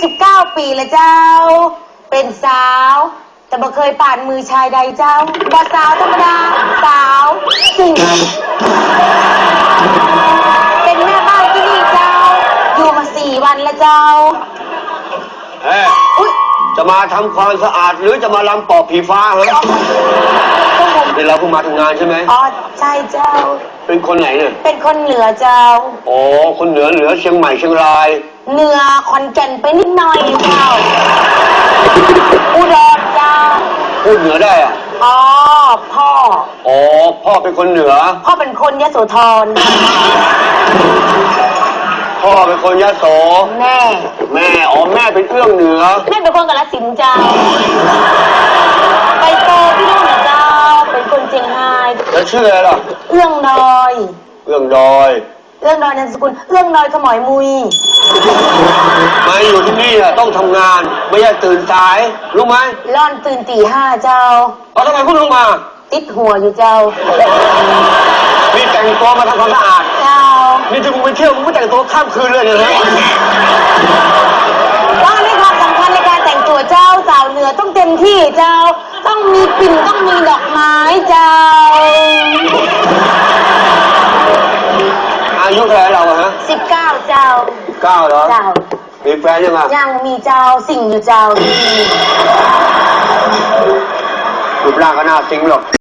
ปีละเจ้า เป็นสาว แต่บ่เคยผ่านมือชายใดเจ้าบ่สาวธรรมดา สาวสิ่งเป็นแม่บ้านที่นี่เจ้า อยู่มาสี่วันแล้วเจ้า เอ๊ะอุ๊ยจะมาทำความสะอาดหรือจะมาลำปอบผีฟ้าเหรอพวกผมเดี๋ยวเราเพิ่งมาทำงานใช่ไหม อ๋อใช่เจ้า เป็นคนไหนเนี่ย เป็นคนเหนือเจ้าโอ้คนเหนือเหนือเชียงใหม่เชียงราย เหนือขอนแก่นไปนิดหน่อยเจ้า อุดรเจ้า พูดเหนือได้อะอ๋อ พ่อ อ๋อ พ่อเป็นคนเหนือ พ่อเป็นคนยโสธร พ่อเป็นคนยะโส แม่ แม่ อ๋อ แม่เป็นเอื้องเหนือ แม่เป็นคนกาฬสินธุ์เจ้า ไปโตที่นู่นนะเจ้า เป็นคนเชียงราย แล้วชื่ออะไรล่ะ เอื้องดอย เอื้องดอย เอื้องดอยนามสกุลเอื้องดอยขมอยมุย มาอยู่ที่นี่อะต้องทำงาน ไม่ใช่ตื่นสาย รู้ไหมร่อนตื่นตีห้าเจ้า เอาทำไมเพิ่งลงมา ติดหัวอยู่เจ้า นี่แต่งตัวมาทำความสะอาด เจ้านี่ถ้ามึงไปเที่ยวมึงไม่แต่งตัวข้ามคืนเลยเหรอฮะว่าในความสำคัญในการแต่งตัวเจ้าสาวเหนือต้องเต็มที่เจ้า ต้องมีปิ่นต้องมีดอกไม้เจ้า อายุเท่าไหร่เราอะฮะสิบเก้าเจ้าเก้าเหรอเจ้ามีแฟนยังอะยังมีเจ้าสิ่งอยู่เจ้าที่รูปร่างก็น่าซิงหรอก